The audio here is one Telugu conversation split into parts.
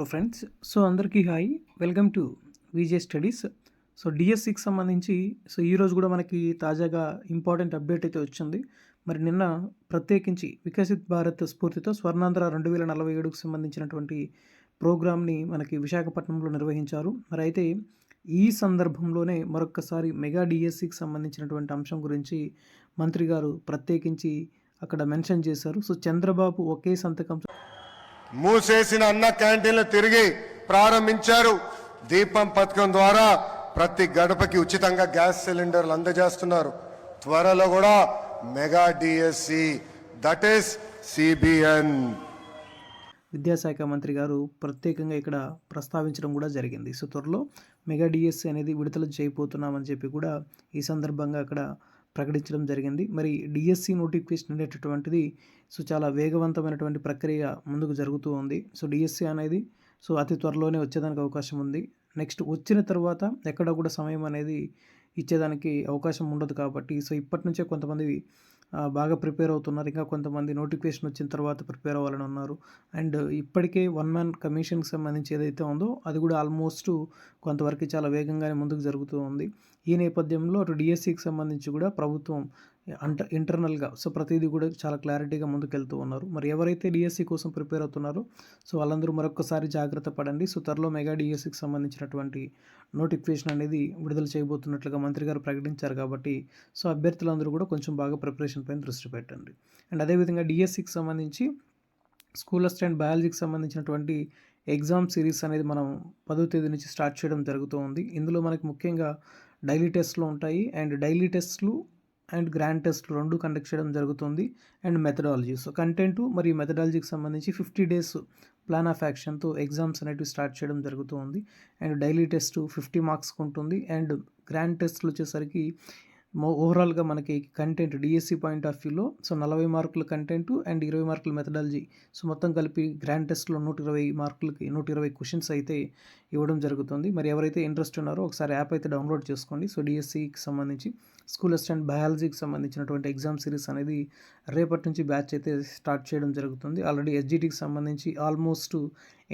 హలో ఫ్రెండ్స్ సో అందరికీ hi welcome to VJ studies so డిఎస్సికి సంబంధించి సో ఈరోజు కూడా మనకి తాజాగా ఇంపార్టెంట్ అప్డేట్ అయితే వచ్చింది. మరి నిన్న ప్రత్యేకించి వికసిత్ భారత్ స్ఫూర్తితో స్వర్ణాంధ్ర రెండు వేల నలభై ఏడుకు సంబంధించినటువంటి ప్రోగ్రామ్ని మనకి విశాఖపట్నంలో నిర్వహించారు. మరి అయితే ఈ సందర్భంలోనే మరొక్కసారి మెగా డిఎస్సికి సంబంధించినటువంటి అంశం గురించి మంత్రి గారు ప్రత్యేకించి అక్కడ మెన్షన్ చేశారు. సో చంద్రబాబు ఒకే సంతకం మూసేసిన అన్న క్యాంటీన్లు తిరిగి ప్రారంభించారు. దీపం పథకం ద్వారా ప్రతి గడపకి ఉచితంగా గ్యాస్ సిలిండర్లు అందజేస్తున్నారు. త్వరలో కూడా mega DSC that is CBN. విద్యాశాఖ మంత్రి గారు ప్రత్యేకంగా ఇక్కడ ప్రస్తావించడం కూడా జరిగింది. సో త్వరలో మెగా డిఎస్సి అనేది విడుదల చేయబోతున్నామని చెప్పి కూడా ఈ సందర్భంగా అక్కడ ప్రకటించడం జరిగింది. మరి డిఎస్సి నోటిఫికేషన్ అనేటటువంటిది సో చాలా వేగవంతమైనటువంటి ప్రక్రియ ముందుకు జరుగుతూ ఉంది. సో డిఎస్సి అనేది సో అతి త్వరలోనే వచ్చేదానికి అవకాశం ఉంది. నెక్స్ట్ వచ్చిన తర్వాత ఎక్కడ కూడా సమయం అనేది ఇచ్చేదానికి అవకాశం ఉండదు కాబట్టి సో ఇప్పటి నుంచే కొంతమంది బాగా ప్రిపేర్ అవుతున్నారు. ఇంకా కొంతమంది నోటిఫికేషన్ వచ్చిన తర్వాత ప్రిపేర్ అవ్వాలని ఉన్నారు. అండ్ ఇప్పటికే వన్ మ్యాన్ కమిషన్కి సంబంధించి ఏదైతే ఉందో అది కూడా ఆల్మోస్ట్ కొంతవరకు చాలా వేగంగానే ముందుకు జరుగుతూ ఉంది. ఈ నేపథ్యంలో అటు డిఎస్సికి సంబంధించి కూడా ప్రభుత్వం అంట ఇంటర్నల్గా సో ప్రతిదీ కూడా చాలా క్లారిటీగా ముందుకెళ్తూ ఉన్నారు. మరి ఎవరైతే డిఎస్సి కోసం ప్రిపేర్ అవుతున్నారో సో వాళ్ళందరూ మరొకసారి జాగ్రత్త పడండి. సో త్వరలో మెగా డిఎస్సికి సంబంధించినటువంటి నోటిఫికేషన్ అనేది విడుదల చేయబోతున్నట్లుగా మంత్రి గారు ప్రకటించారు కాబట్టి సో అభ్యర్థులందరూ కూడా కొంచెం బాగా ప్రిపరేషన్ పైన దృష్టి పెట్టండి. అండ్ అదేవిధంగా డిఎస్సికి సంబంధించి స్కూల్ అసిస్టెంట్ బయాలజీకి సంబంధించినటువంటి ఎగ్జామ్ సిరీస్ అనేది మనం పదో తేదీ నుంచి స్టార్ట్ చేయడం జరుగుతూ ఉంది. ఇందులో మనకి ముఖ్యంగా డైలీ టెస్ట్లు ఉంటాయి. అండ్ డైలీ టెస్ట్లు అండ్ గ్రాండ్ టెస్ట్లు రెండు కండక్ట్ చేయడం జరుగుతుంది. And methodology. సో కంటెంట్ మరియు మెథడాలజీకి సంబంధించి ఫిఫ్టీ డేస్ ప్లాన్ ఆఫ్ యాక్షన్తో ఎగ్జామ్స్ అనేటివి స్టార్ట్ చేయడం జరుగుతుంది. అండ్ డైలీ టెస్ట్ ఫిఫ్టీ మార్క్స్కి ఉంటుంది. అండ్ గ్రాండ్ టెస్ట్లు వచ్చేసరికి ఓవరాల్గా మనకి కంటెంట్ డిఎస్సి పాయింట్ ఆఫ్ వ్యూలో సో నలభై మార్కుల కంటెంట్ అండ్ ఇరవై మార్కుల మెథడాలజీ సో మొత్తం కలిపి గ్రాండ్ టెస్ట్లో నూట ఇరవై మార్కులకి నూట ఇరవై క్వశ్చన్స్ అయితే ఇవ్వడం జరుగుతుంది. మరి ఎవరైతే ఇంట్రెస్ట్ ఉన్నారో ఒకసారి యాప్ అయితే డౌన్లోడ్ చేసుకోండి. సో డిఎస్సికి సంబంధించి స్కూల్ అసిస్టెంట్ బయాలజీకి సంబంధించినటువంటి ఎగ్జామ్ సిరీస్ అనేది రేపటి నుంచి బ్యాచ్ అయితే స్టార్ట్ చేయడం జరుగుతుంది. ఆల్రెడీ ఎస్జిటికి సంబంధించి ఆల్మోస్ట్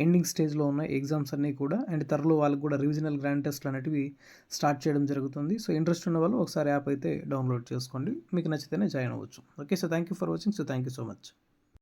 ఎండింగ్ స్టేజ్లో ఉన్న ఎగ్జామ్స్ అన్నీ కూడా అండ్ త్వరలో వాళ్ళకి కూడా రివిజనల్ గ్రాండ్ టెస్ట్లు అనేటివి స్టార్ట్ చేయడం జరుగుతుంది. సో ఇంట్రెస్ట్ ఉన్న వాళ్ళు ఒకసారి యాప్ అయితే డౌన్లోడ్ చేసుకోండి. మీకు నచ్చితేనే జాయిన్ అవ్వచ్చు. Okay so thank you for watching so thank you so much